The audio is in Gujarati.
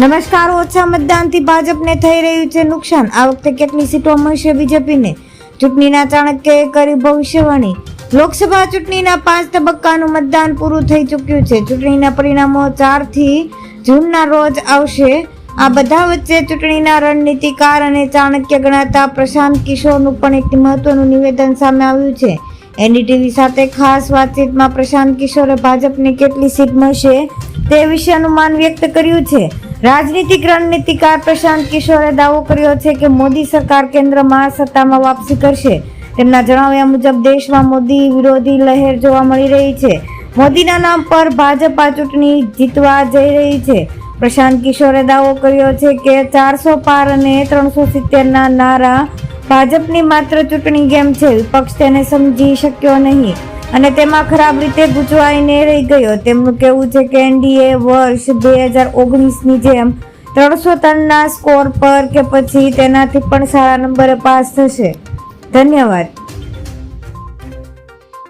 નમસ્કાર, ઓછા મતદાનથી ભાજપને થઈ રહ્યું છે નુકસાન. આ વખતે કેટલી સીટો મળશે બીજેપીને? ચૂંટણીના ચાણક્યએ કરી ભવિષ્યવાણી. લોકસભા ચૂંટણીના પાંચ તબક્કાનું મતદાન પૂરું થઈ ચૂક્યું છે. ચૂંટણીના પરિણામો ચારથી જૂનના રોજ આવશે. આ બધા વચ્ચે ચૂંટણીના રણનીતિકાર અને ચાણક્ય ગણાતા પ્રશાંત કિશોરનું પણ એક મહત્વનું નિવેદન સામે આવ્યું છે. એનડીટીવી સાથે ખાસ વાતચીતમાં પ્રશાંત કિશોરે ભાજપને કેટલી સીટ મળશે તે વિશે અનુમાન વ્યક્ત કર્યું છે. રાજનીતિક રણનીતિકાર પ્રશાંત કિશોરે દાવો કર્યો છે કે મોદી સરકાર કેન્દ્રમાં સત્તામાં વાપસી કરશે. તેમના જણાવ્યા મુજબ દેશમાં મોદી વિરોધી લહેર જોવા મળી રહી છે. મોદીના નામ પર ભાજપ આ ચૂંટણી જીતવા જઈ રહી છે. પ્રશાંત કિશોરે દાવો કર્યો છે કે ચારસો પાર અને ત્રણસો સિત્તેરના નારા ભાજપની માત્ર ચૂંટણી ગેમ છે. વિપક્ષ તેને સમજી શક્યો નહીં. અને તેમાં ખરાબ રીતે ગૂંચવાઈને રહી ગયો. તેમનું કહેવું છે કે એનડીએ વર્ષ બે હજાર ઓગણીસની જેમ ત્રણસો ટનના સ્કોર પર કે પછી તેનાથી પણ સારા નંબરે પાસ થશે. ધન્યવાદ.